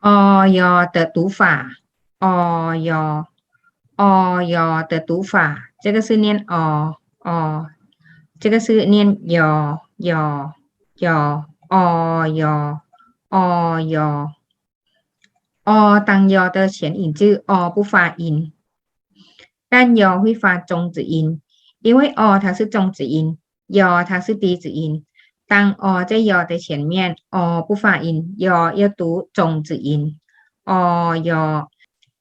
哦哟的读法，哦哟，哦哟的读法，这个是念哦哦，这个是念哟哟哟，哦哟哦哟，哦当哟的前音字哦不发音，但哟会发中指音，因为哦它是中指音，哟它是低指音。 当哦在哟的前面，哦不发音，哟要读中指音，哦哟，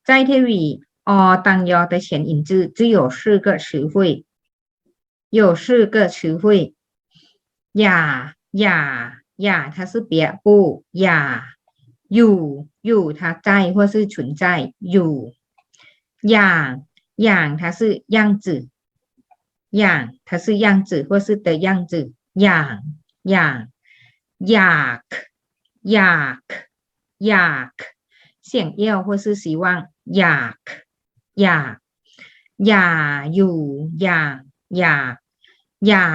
在这里哦当哟的前音字只有四个词汇，有四个词汇，呀呀呀，它是别不呀，有有它在或是存在有，样样它是样子，样它是样子或是的样子，样。 อยากอยากอยากอยากเสียงเอี้ยว或是希望อยากอยากอย่าอยู่อย่างอยากอย่า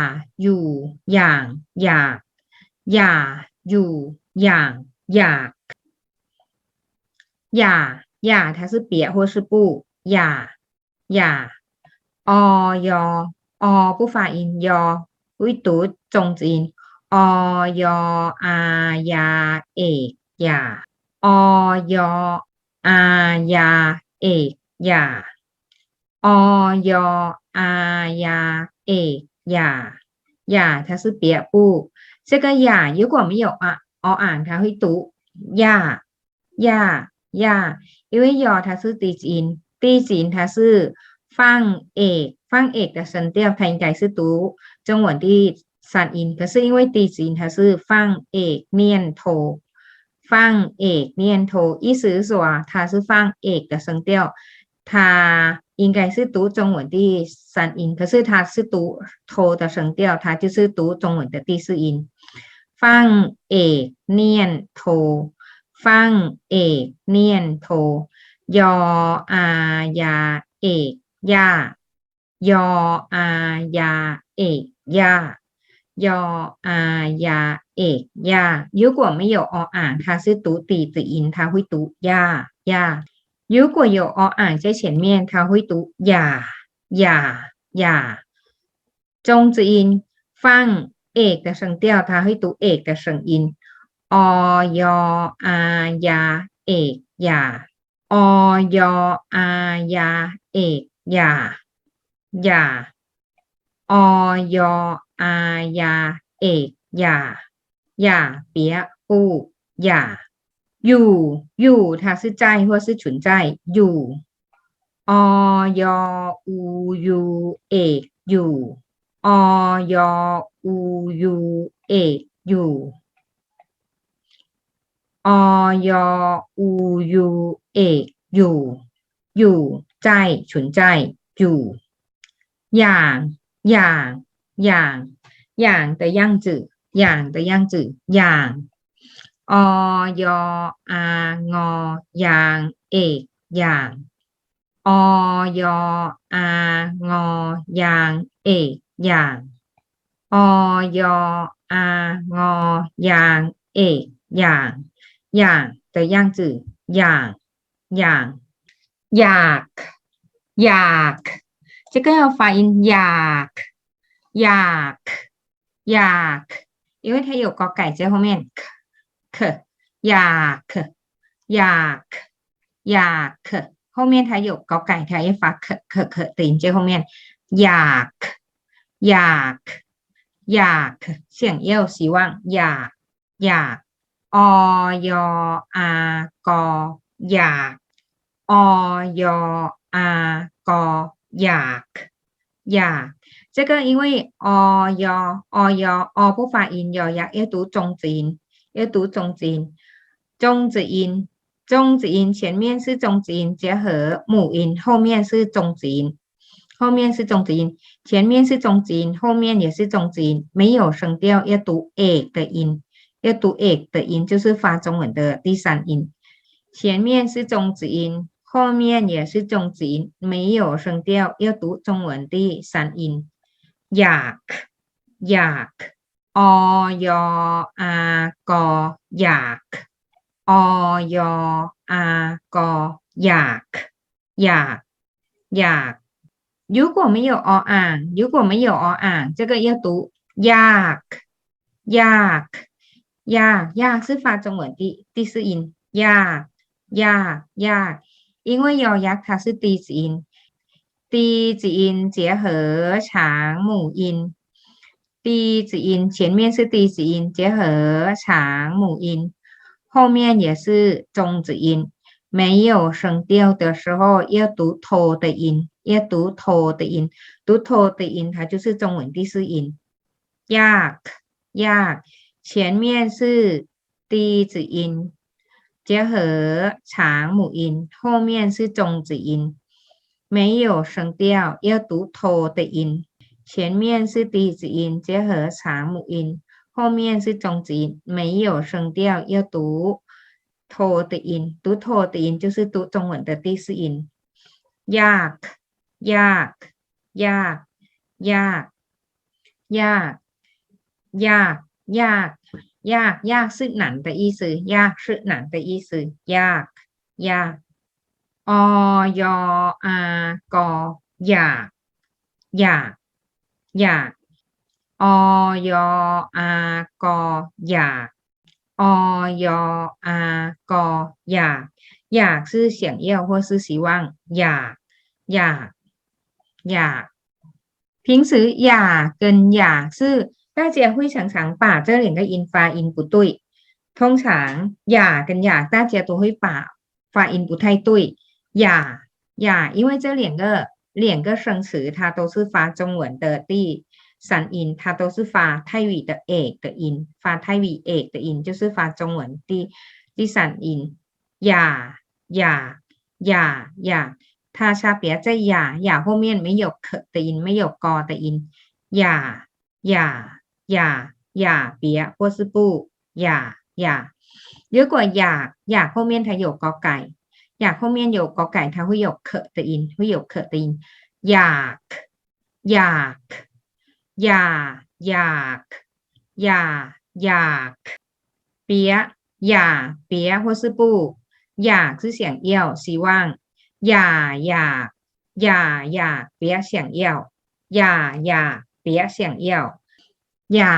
อยู่อย่างอยากอย่าอยู่อย่างอยากอย่าอย่า它是别或是不อย่าอย่าออยออ不发音ยอวิตูจงจีน อยอายาเอกยาอยอายาเอกยาอยอายาเอกยา呀，它是别部。这个呀，如果没有啊，哦啊，它会读呀呀呀，因为呀它是低音，低音它是放 ệ 放 ệ 的声调，它应该是读中文的 散音，可是因为低音它是放 ệ 念头，放 ệ 念头，意思是说它是放 ệ 的声调，它应该是读中文的三音，可是它是读头的声调，它就是读中文的第四音，放 ệ 念头，放 ệ 念头，ยออายาเอกยายออายาเอกยา ยออายาเอกยายุกว่าไม่有ออ่างทาซื่อตูตีจืออินทาหุยตูยายายุกว่า有ออ่างเจ้เฉียนเมียนทาหุยตูยายายาจงจือิน ฟังเอกแต่เสียงเตียวทาหุยตูเอกแต่เสียงอินออยอายาเอกยาออยอายาเอกยายา อยอายา เอกอย่า อย่า เปียปูอย่า อยู่ อยู่ทาซื้อใจหัวซื้อฉุนใจ อยู่ออยอูยูเอกอยู่ออยอูยูเอกอยู่ออยอูยูเอกอยู่ อยู่ใจ ฉุนใจ อยู่ อย่าง อย่าง อย่าง อย่างแต่ย่งจืออย่างแต่ย่งจืออย่างอยอางอย่างเอกอย่างอยอางอย่างเอกอย่างอยอางอย่างเอกอย่างอย่างแต่ย่งจืออย่างอย่างอยาก อยาก 제가 find 약, 약, 약. 이거 태요 거까 이제 보면 크, 크, 약, 약, 약. 后面它有高改，它一发可可可的音节后面，yak yak yak，想要希望 yak yak，哦哟啊个 yak，哦哟啊个 yak 这个因为哦哟哦哟哦不发音哟呀，要读中字音，要读中字音，中字音，中字音前面是中字音，结合母音后面是中字音，后面是中字音，前面是中字音，后面也是中字音，没有声调，要读 a 的音，要读 a 的音，就是发中文的第三音，前面是中字音。后面也是中指音，没有声调，要读中文的三音。อยากอยากอยากอยาก อยอากออยาก อยาก อยาก如果没有ออ่าง如果没有ออ่าง这个要读ยากยากยากยาก是发中文第第四音ยากยากยาก 因为咬牙它是低子音，低子音结合长母音，低子音前面是低子音结合长母音，后面也是中子音，没有声调的时候要读拖的音，要读拖的音，读拖的音它就是中文第四音，呀呀，前面是低子音。结合长母音，后面是中子音，没有声调，要读头的音。前面是第一子音，结合长母音，后面是中子音，没有声调，要读头的音。读头的音就是读中文的第四音。ยากยากยากยากยากยากยาก ยากยาก是难的意思ยาก是难的意思ยากยากอยอากอยากอยากอยากอยอากอยากอยอากอยากอยาก是想要或是希望อยากอยากอยาก平时呀跟呀是 大家会常常把这两个音发音不对，通常呀跟呀大家都会把发音不太对，呀呀，因为这两个两个生词它都是发中文的第三音，它都是发泰语的 a 的音，发泰语 a 的音就是发中文第第三音，呀呀呀呀，它差别在呀呀后面没有可的音，没有高的音， อย่า อย่าเปียปัวซปูอย่า อย่าเยอะกว่าอยากอยาก后面它有กกอไก่อยาก后โยกกอไก่ทาหุยกเคตตินหุย有可的音อินอยากอยากอย่าอยากอย่าอยากเปียอย่าเปียหัว或是不อยากคือเสียงเอี้ยวสีว่างอย่าอยากอย่าอยากเปียเสียงเอี้ยวอย่าอย่าเปียเสียงเอี้ยว อย่า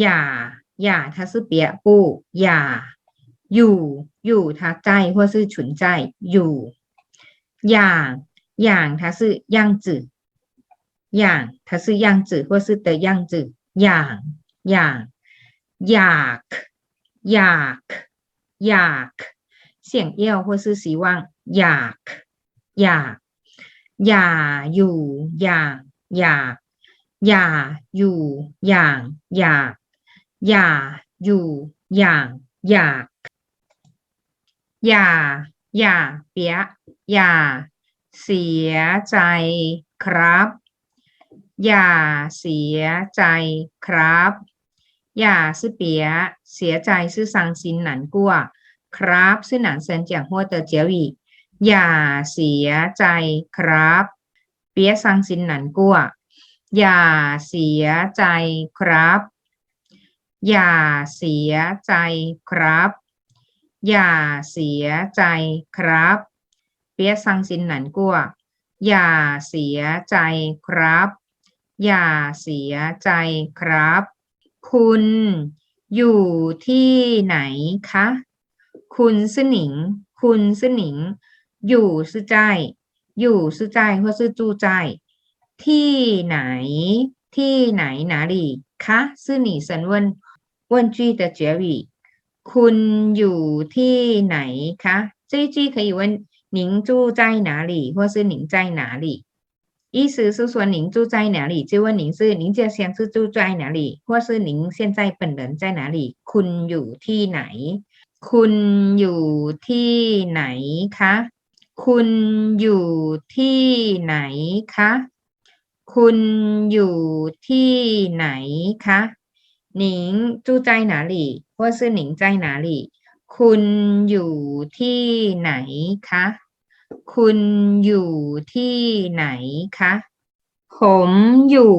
อย่า อย่าทัศเปียปู้อย่า อยู่ อยู่ทักใจหัวซื่อฉุนใจ อยู่ อย่าง อย่างทัศย่างจืออย่างทัศย่างจือหัวซื่อเตย่างจืออย่าง อย่าง อยาก อยาก อยาก เสียงเอี้ยวหัวซื่อสีว่าง อยาก อยาก อย่า อยู่ อย่าง อยาก อย่าอยู่อย่างอยากอย่าอยู่อย่างอยากอย่าอย่าเปียอย่าเสียใจครับ อย่าเสียใจครับ อย่าซื้อเปียเสียใจซื้อสังสินหนันกัวครับซื้อหนันเซนเจียงหัวเตอเจียวอีอย่าเสียใจครับ เปียสังสินหนันกัว อย่าเสียใจครับ อย่าเสียใจครับ อย่าเสียใจครับ别伤心难过อย่าเสียใจครับ อย่าเสียใจครับ คุณอยู่ที่ไหนคะ คุณ是您คุณ是您อยู่是在อยู่是在或是住在 ที่ไหน ที่ไหน哪里คะ是你神问问句的结语คุณอยู่ที่ไหนคะ这一句可以问您住在哪里或是您在哪里意思是说您住在哪里就问您是您家乡是住在哪里或是您现在本人在哪里คุณอยู่ที่ไหน คุณอยู่ที่ไหนคะคุณอยู่ที่ไหนคะ คุณอยู่ที่ไหนคะหนิงจู้ใจหนาลี่或是หนิงใจหนาลี่คุณอยู่ที่ไหนคะ คุณอยู่ที่ไหนคะ ผมอยู่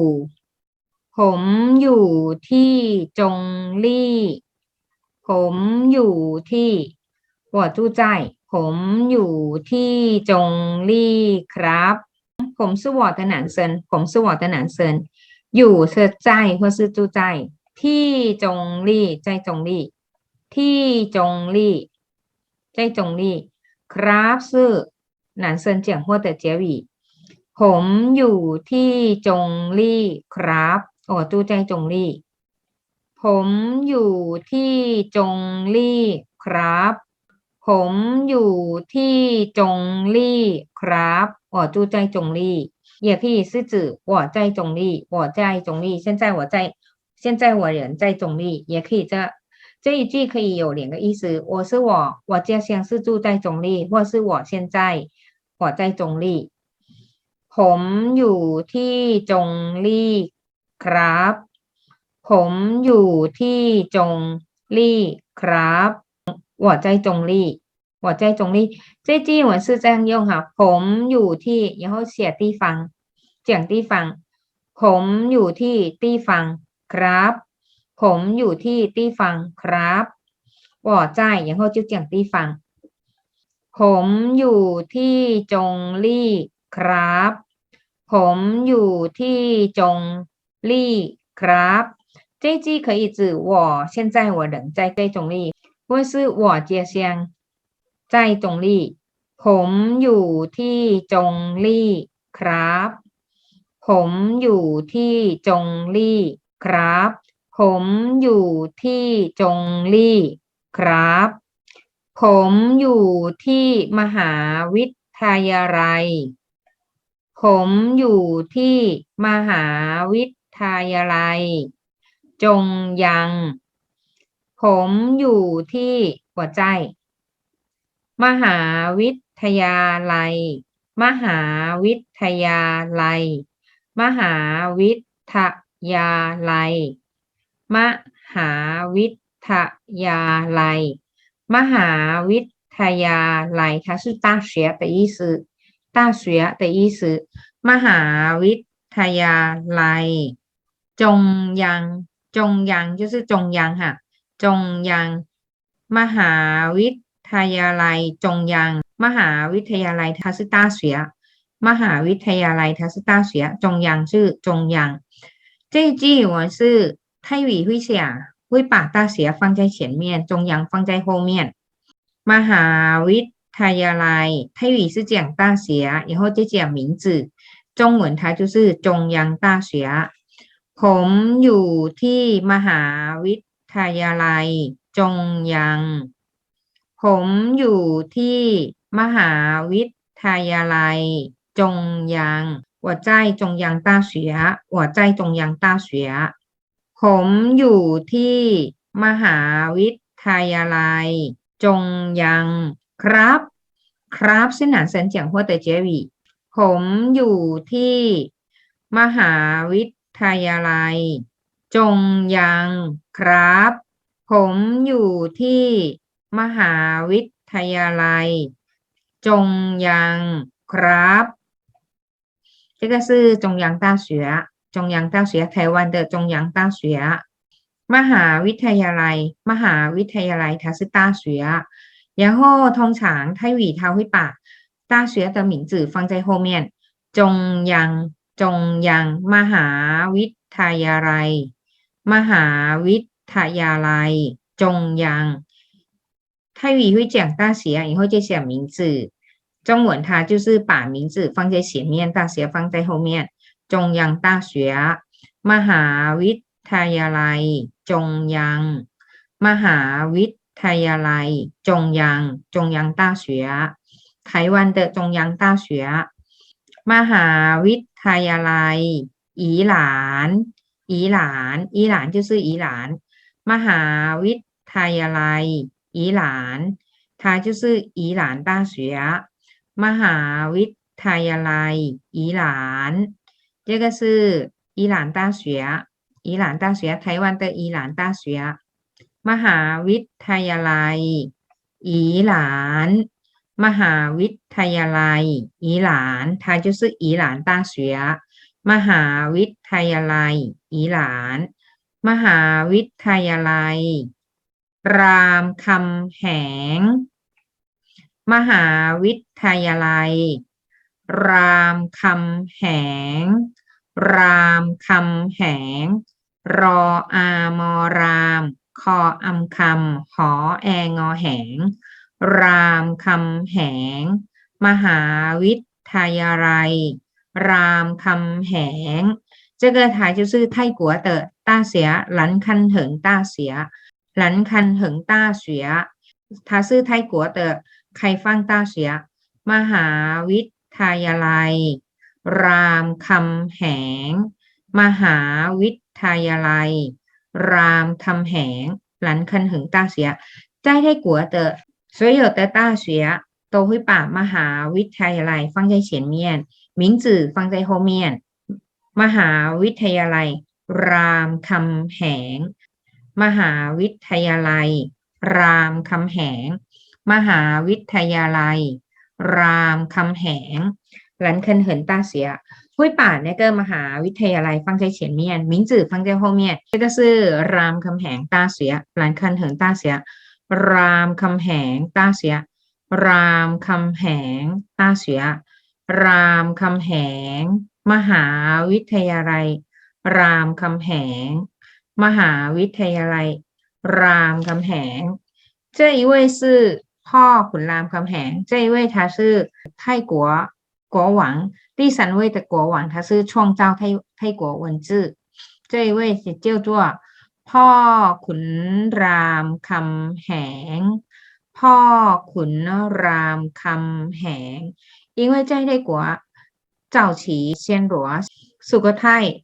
ผมอยู่ที่จงลี่ ผมอยู่ที่หัวจู้ใจ ผมอยู่ที่จงลี่ครับ ผม是我的男生ผม是我的男生อยู่是在或是住在ที่จงลี่在จงลี่ที่จงลี่在จงลี่ครับ是男生讲话的结语ผมอยู่ที่จงลี่ครับโอ้ตู้ใจจงลี่ ผมอยู่ที่จงลี่ครับ ผมอยู่ที่จงลี่ครับ 我住在中立也可以是指我在中立我在中立现在我在现在我人在中立也可以这这一句可以有两个意思我是我我家乡是住在中立或是我现在我在中立ผมอยู่ที่จงลี่ครับ ผมอยู่ที่จงลี่ครับ我在中立 我在中立这句我是这样用哈ผมอยู่ที่然后写地方讲地方ผมอยู่ที่地方ครับ ผมอยู่ที่地方ครับ我在然后就讲地方ผมอยู่ที่จงลี่ครับ ผมอยู่ที่จงลี่ครับ这句可以指我现在我人在这中立或是我家乡 在จงลี่ ผมอยู่ที่จงลี่ครับ ผมอยู่ที่จงลี่ครับ ผมอยู่ที่จงลี่ครับ ผมอยู่ที่มหาวิทยาลัย ผมอยู่ที่มหาวิทยาลัย จงยัง ผมอยู่ที่หัวใจ มหาวิทยาลัย มหาวิทยาลัย มหาวิทยาลัย มหาวิทยาลัย มหาวิทยาลัย它是大学的意思大学的意思มหาวิทยาลัย จงยัง จงยัง就是จงยัง哈จงยัง มหาวิท ยาลัย จงยัง มหาวิทยาลัย它是大学มหาวิทยาลัย它是大学中央是中央这一句我是泰语会想会把大学放在前面中央放在后面มหาวิทยาลัย泰语是讲大学然后就讲名字中文它就是中央大学ผมอยู่ที่มหาวิทยาลัย จงยัง ผมอยู่ที่มหาวิทยาลัย จงยัง我在中央大学我在中央大学ผมอยู่ที่มหาวิทยาลัย จงยัง ครับ ครับ是男生讲话的结语ผมอยู่ที่มหาวิทยาลัย จงยัง ครับ ผมอยู่ที่ มหาวิทยาลัย จงยัง ครับ这个是中央大学中央大学台湾的中央大学มหาวิทยาลัย มหาวิทยาลัย它是大学然后通常泰语它会把大学的名字放在后面中央จงยังมหาวิทยาลัย มหาวิทยาลัย จงยัง 泰语会讲大学以后就写名字中文它就是把名字放在前面大学放在后面中央大学มหาวิทยาลัย จงยัง มหาวิทยาลัย จงยัง中央大学台湾的中央大学มหาวิทยาลัย อีหลาน อีหลาน อีหลาน就是อีหลาน มหาวิทยาลัย อีหลาน它就是宜兰大学มหาวิทยาลัย 宜兰这个是宜兰大学宜兰大学台湾的宜兰大学มหาวิทยาลัย อีหลาน มหาวิทยาลัย อีหลาน它就是宜兰大学มหาวิทยาลัย อีหลาน มหาวิทยาลัย รามคำแหง มหาวิทยาลัย รามคำแหง รามคำแหง รออามอราม คออำคำหอแองอแหง รามคำแหง มหาวิทยาลัย รามคำแหง 这个台就是泰国的大学兰堪恒大学兰堪恒大学它是泰国的开放大学มหาวิทยาลัย รามคำแหง มหาวิทยาลัย รามคำแหง兰堪恒大学在泰国的所有的大学都会把มหาวิทยาลัย放在前面名字放在后面มหาวิทยาลัย รามคำแหง มหาวิทยาลัย รามคำแหง มหาวิทยาลัย รามคำแหงหลันเคินเหินต้าเสียห้วยป่าเนี่ยก็มหาวิทยาลัยฟังใจเฉียนเมียนมิงจื่อฟังใจโฮเมียนก็ซื่อรามคำแหงต้าเสียหลันเคินเหินต้าเสีย รามคำแหงต้าเสีย รามคำแหงต้าเสีย รามคำแหง มหาวิทยาลัย รามคำแหง มหาวิทยาลัย รามคำแหง这一位是พ่อขุนรามคำแหง这一位他是泰国国王第三位的国王他是创造泰泰国文字这一位是叫做พ่อขุนรามคำแหง พ่อขุนรามคำแหง因为在泰国早期暹罗苏格泰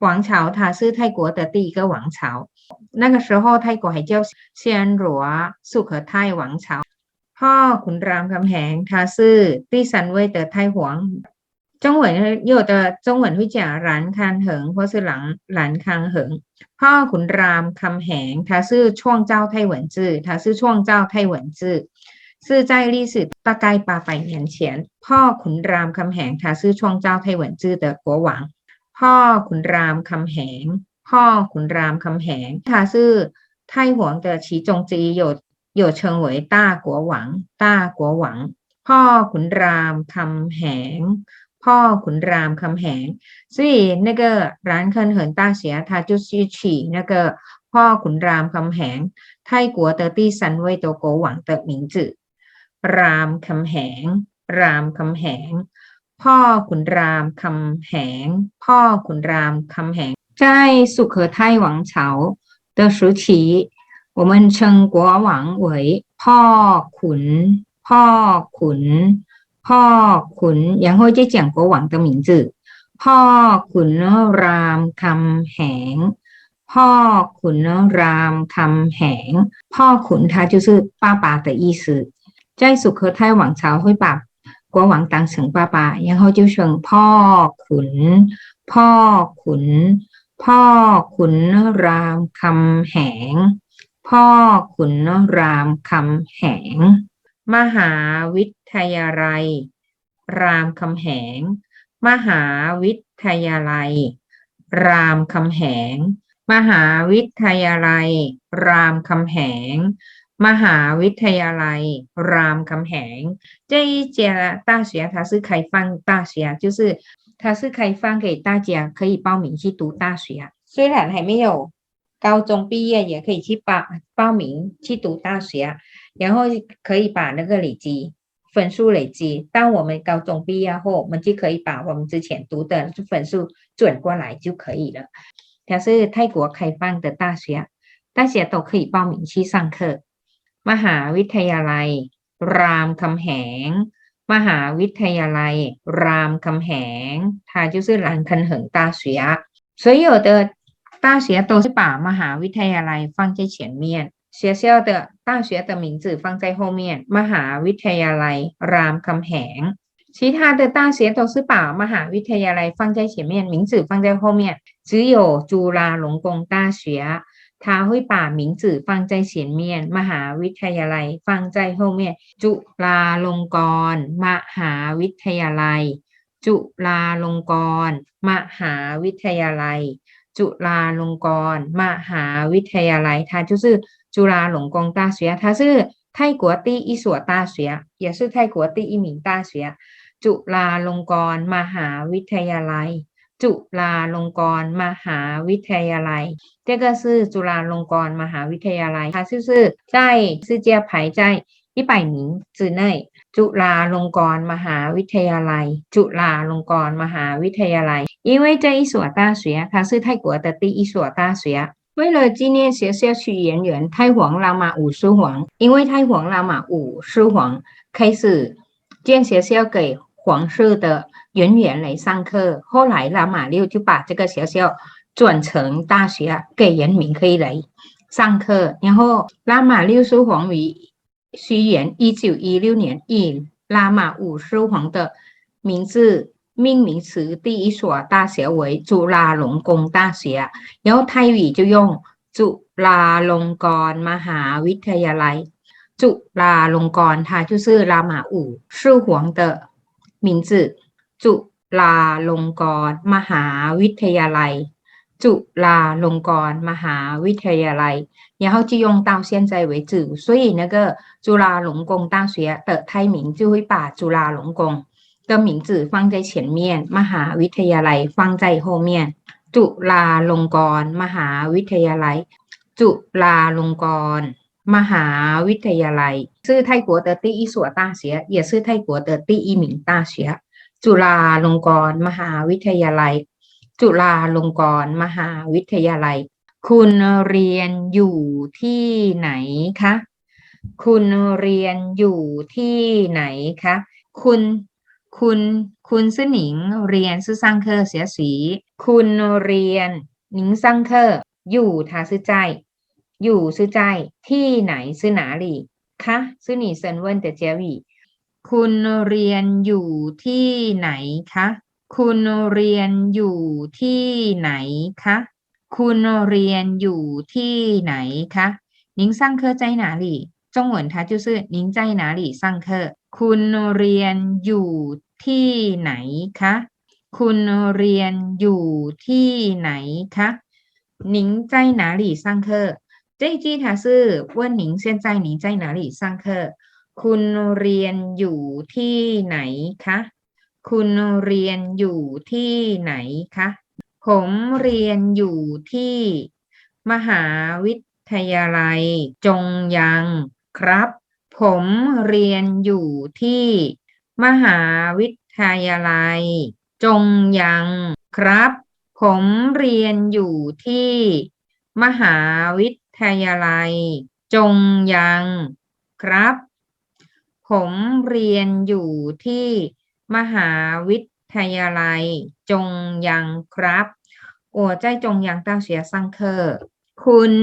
王朝，它是泰国的第一个王朝。那个时候泰国还叫暹罗苏格泰王朝。พ่อขุนรามคำแหง他是第三位的太皇。中文有的中文会讲兰康恒或是兰兰康恒。พ่อขุนรามคำแหง他是创造泰文字，他是创造泰文字。是在历史大概八百年前，พ่อขุนรามคำแหง他是创造泰文字的国王。 พ่อขุนรามคำแหง พ่อขุนรามคำแหงทาซื่อไทหวงเตอฉีจงจีโยดโยดเชิงหวยต้ากัวหวัง ต้ากัวหวัง พ่อขุนรามคำแหง พ่อขุนรามคำแหงซี่นั่นก็ร้านเคินเหินต้าเสียทาจุดชีฉีนั่นก็พ่อขุนรามคำแหง ไทกัวเตอตี้ซันเว่ยโตโกหวังเตอหมิงจือรามคำแหง รามคำแหง พ่อขุนรามคำแหง พ่อขุนรามคำแหง在สุข泰王朝的时期我们称国王为พ่อขุน พ่อขุน พ่อขุน然后就讲国王的名字พ่อขุนรามคำแหง พ่อขุนรามคำแหง พ่อขุน他就是爸爸的意思在สุโขทัย王朝会把 国王当成爸爸，然后就称พ่อขุน พ่อขุน พ่อขุนรามคำแหง พ่อขุนรามคำแหง มหาวิทยาลัย รามคำแหง มหาวิทยาลัย รามคำแหง มหาวิทยาลัย รามคำแหง มหาวิทยาลัย รามคำแหง这一家大学它是开放大学就是它是开放给大家可以报名去读大学虽然还没有高中毕业也可以去报报名去读大学然后可以把那个累积分数累积当我们高中毕业后我们就可以把我们之前读的分数转过来就可以了它是泰国开放的大学大家都可以报名去上课 มหาวิทยาลัย รามคำแหง มหาวิทยาลัย รามคำแหง它就是兰肯恒大学所有的大学都是把มหาวิทยาลัย放在前面学校的大学的名字放在后面มหาวิทยาลัย รามคำแหง其他的大学都是把มหาวิทยาลัย放在前面名字放在后面只有จุ ท้าหุยป่าหมิงสื่อฟังใจเฉียนเมียน มหาวิทยาลัย ฟังใจโฮเมียน จุลาลงกรมหาวิทยาลัย จุลาลงกรมหาวิทยาลัย จุลาลงกรมหาวิทยาลัยท่าจุซื่อจุลาหลงกงตาเสียท่าชื่อไทยกัวตีอีสัวตาเสียอย่าซื่อไทยกัวตีอีหมิงตาเสีย จุลาลงกรมหาวิทยาลัย จุฬาลงกรณ์มหาวิทยาลัย这个是จุฬาลงกรณ์มหาวิทยาลัย，它就是在世界排在一百名之内。จุฬาลงกรณ์มหาวิทยาลัย จุฬาลงกรณ์มหาวิทยาลัย，因为这一所大学它是泰国的第一所大学。为了纪念学校去圆圆太皇拉玛五世皇，因为太皇拉玛五世皇开始建学校给皇室的 圆圆来上课，后来拉玛六就把这个学校转成大学，给人民可以来上课。然后拉玛六世皇于西元一九一六年以拉玛五世皇的名字命名时第一所大学为จุฬาลงกง大学。然后泰语就用จุฬาลงกรณ์มหาวิทยาลัย จุฬาลงกรณ์它就是拉玛五世皇的名字。 จุฬาลงกรณ์มหาวิทยาลัย จุฬาลงกรณ์มหาวิทยาลัย，然后就用到现在为止。所以那个จุฬาลงกง大学的泰名就会把จุฬาลงกง的名字放在前面，มหาวิทยาลัย放在后面。จุฬาลงกรณ์มหาวิทยาลัย จุฬาลงกรณ์มหาวิทยาลัย是泰国的第一所大学，也是泰国的第一名大学。 จุฬาลงกรณ์มหาวิทยาลัย จุฬาลงกรณ์มหาวิทยาลัย คุณเรียนอยู่ที่ไหนคะ คุณเรียนอยู่ที่ไหนคะ คุณ คุณ คุณเสือหนิงเรียนซื่อซังเคอร์เสียสี คุณเรียนหนิงซังเคอร์อยู่ทาซื่อใจ อยู่ซื่อใจที่ไหนซื่อหนาลีคะซื่อหนีเซินเวินเต่เจียวี คุณเรียนอยู่ที่ไหนคะ คุณเรียนอยู่ที่ไหนคะ คุณเรียนอยู่ที่ไหนคะ您上课在哪里中文它就是您在哪里上课คุณเรียนอยู่ที่ไหนคะ คุณเรียนอยู่ที่ไหนคะ您在哪里上课这一句它是问您现在你在哪里上课 คุณเรียนอยู่ที่ไหนคะ คุณเรียนอยู่ที่ไหนคะ ผมเรียนอยู่ที่ มหาวิทยาลัย จงยังครับ ผมเรียนอยู่ที่ มหาวิทยาลัย จงยังครับ ผมเรียนอยู่ที่ มหาวิทยาลัย จงยังครับ ผมเรียนอยู่ที่ มหาวิทยาลัย จงยังครับ我在中央大学上课คุณ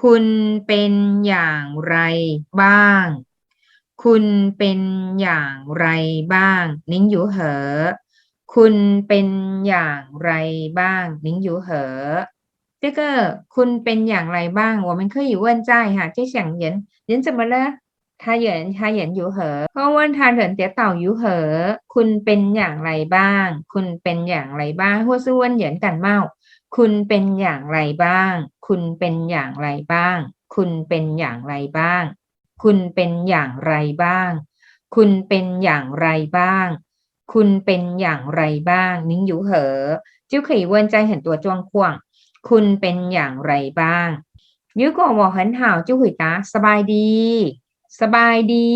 คุณเป็นอย่างไรบ้าง คุณเป็นอย่างไรบ้าง นิ้งอยู่เหอ คุณเป็นอย่างไรบ้าง นิ้งอยู่เหอ这个คุณเป็นอย่างไรบ้าง我们可以问在哈就想人人怎么了 ถ้าเหยียนถ้าเหยียนอยู่เหอก็วันทานเถินเตี๋ยเต่าอยู่เหอ คุณเป็นอย่างไรบ้าง คุณเป็นอย่างไรบ้างหัวซื้วนเหยียนกันเมาคุณเป็นอย่างไรบ้าง คุณเป็นอย่างไรบ้าง คุณเป็นอย่างไรบ้าง คุณเป็นอย่างไรบ้าง คุณเป็นอย่างไรบ้าง คุณเป็นอย่างไรบ้าง นิ้งอยู่เหอ จิ้วขี่เวินใจเห็นตัวจ้วงข่วง คุณเป็นอย่างไรบ้างยูโกบอกเห็นห่าวจิ้วหุยตาสบายดี สบายดี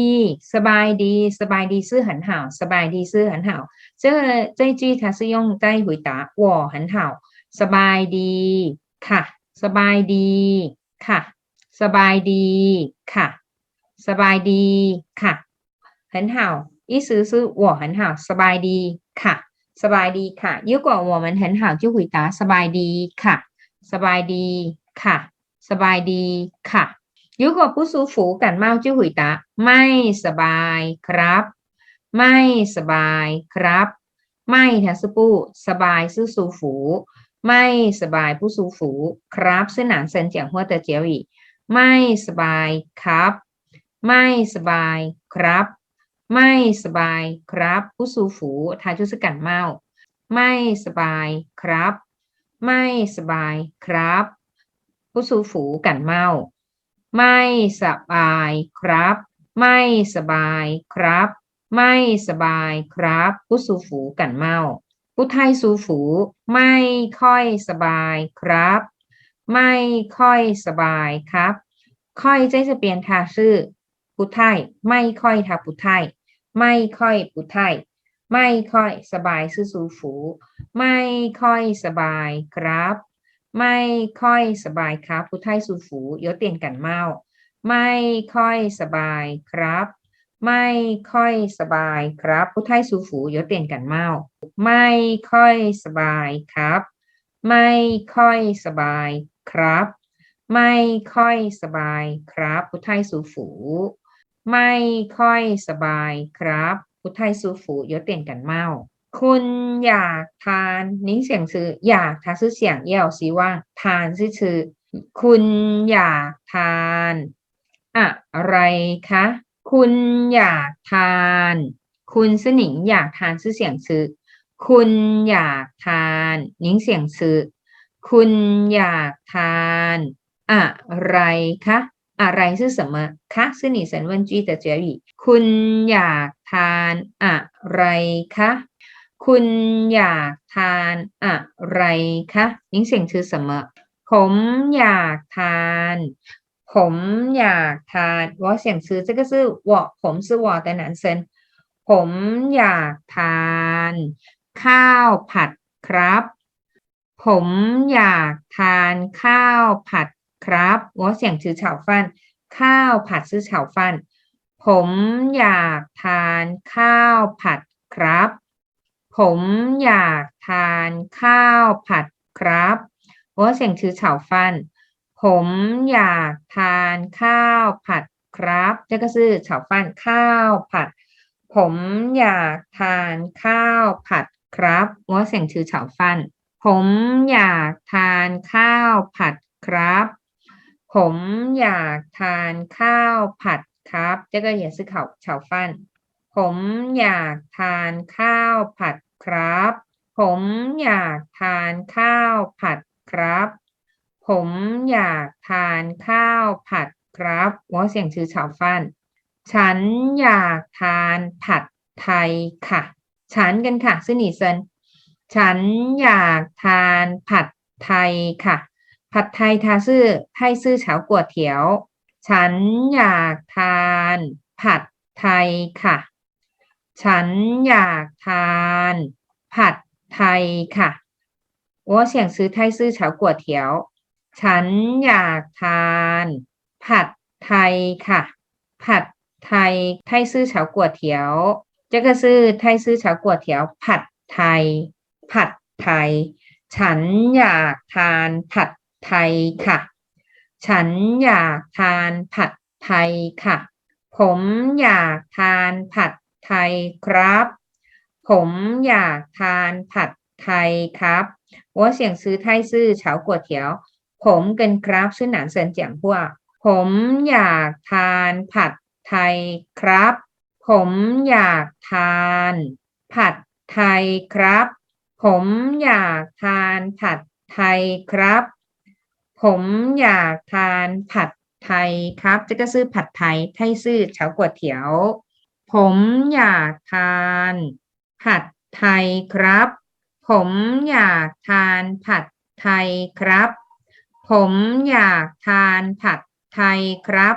สบายดี สบายดีซื่อหันห่าสบายดีซื่อหันห่าวเจ้าเจ้าจี้ทัศยงใต้หุยตาวอหันห่าสบายดี ค่ะ สบายดี ค่ะ สบายดี ค่ะ สบายดี ค่ะ หันห่าวอีซื้อซื้อวอหันห่าสบายดี ค่ะ สบายดีค่ะยิ่งกว่าวอมันหันห่าวจี้หุยตาสบายดี ค่ะ สบายดี ค่ะ สบายดี ค่ะ ยูกับผู้สูฝูกันเมาจิ้วหุยตะ ไม่สบายครับ ไม่สบายครับ ไม่ทัสปูสบายซื้อสูฝู ไม่สบายผู้สูฝูครับซื้อหนานเซนเจียงหัวเตเจียวอีไม่สบายครับ ไม่สบายครับ ไม่สบายครับ ผู้สูฝูทายจุสกันเมาไม่สบายครับ ไม่สบายครับ ผู้สูฝูกันเมา ไม่สบายครับ ไม่สบายครับ ไม่สบายครับผู้สูฝูกันเมาผู้ไทยสูฝู ไม่ค่อยสบายครับ ไม่ค่อยสบายครับ ค่อยจะจะเปลี่ยนทาชื่อผู้ไทยไม่ค่อยทาผู้ไทยไม่ค่อยผู้ไทยไม่ค่อยสบายซื้อสูฝู ไม่ค่อยสบายครับ ไม่ค่อยสบายครับผู้ไทยสูฝูเยอเตียนกันเมาไม่ค่อยสบายครับ ไม่ค่อยสบายครับผู้ไทยสูฝูเยอเตียนกันเมาไม่ค่อยสบายครับ ไม่ค่อยสบายครับ ไม่ค่อยสบายครับผู้ไทยสูฝูไม่ค่อยสบายครับผู้ไทยสูฝูเยอเตียนกันเมา คุณอยากทานนิ้งเสียงซื้ออยากทานซื้อเสียงเยี่ยวสีว่างทานซื้อชื่อคุณอยากทานอะไรคะ คุณอยากทาน คุณสนิงอยากทานซื้อเสียงซื้อคุณอยากทาน นิ้งเสียงซื้อคุณอยากทาน อะไรคะอะไรซื้อเสมอคะซื่อหนีสันวันจีแต่เจียวีคุณอยากทานอะไรคะ คุณอยากทานอะไรคะนิ่งเสียงชื่อเสมอผมอยากทาน ผมอยากทานว่าเสียงซื้อจะก็ซื้อว่อผมซื้อว่อแต่นันเซนผมอยากทาน ข้าวผัดครับ ผมอยากทานข้าวผัดครับว่าเสียงชื่อเฉาฟัน ข้าวผัดซื้อเฉาฟัน ผมอยากทานข้าวผัดครับ ผมอยากทานข้าวผัดครับโอ้เสียงชื่อเฉาฟัน ผมอยากทานข้าวผัดครับเจ้าก็ซื้อเฉาฟันข้าวผัด ผมอยากทานข้าวผัดครับว่าเสียงชื่อเฉาฟัน ผมอยากทานข้าวผัดครับ ผมอยากทานข้าวผัดครับเจ้าก็อย่าซื้อเขาเฉาฟัน ผมอยากทานข้าวผัด ครับ ผมอยากทานข้าวผัดครับ ผมอยากทานข้าวผัดครับว่าเสียงชื่อชาวฟันฉันอยากทานผัดไทยค่ะ ฉันกันค่ะซึ่งนี่เซนฉันอยากทานผัดไทยค่ะ ผัดไทยทาซื่อไทยซื่อเฉากัวเถียว ฉันอยากทานผัดไทยค่ะ ฉันอยากทาน ผัดไทยค่ะ我想吃泰式炒粿条ฉันอยากทาน ผัดไทยค่ะ ผัดไทยไทยซื่อเฉากัวเถียว这个是泰式炒粿条ผัดไทย ผัดไทย ฉันอยากทานผัดไทยค่ะ ฉันอยากทานผัดไทยค่ะ ผมอยากทานผัด ไทยครับ ผมอยากทานผัดไทยครับ我想吃泰式炒粿条ผมกันครับชื่อหนานเซินเจียงพัวผมอยากทานผัดไทยครับ ผมอยากทาน ผัดไทยครับ ผมอยากทานผัดไทยครับ ผมอยากทานผัดไทยครับ这个是ผัดไทยไทยซื่อเฉากัวเถียว ผมอยากทานผัดไทยครับ ผมอยากทานผัดไทยครับ ผมอยากทานผัดไทยครับ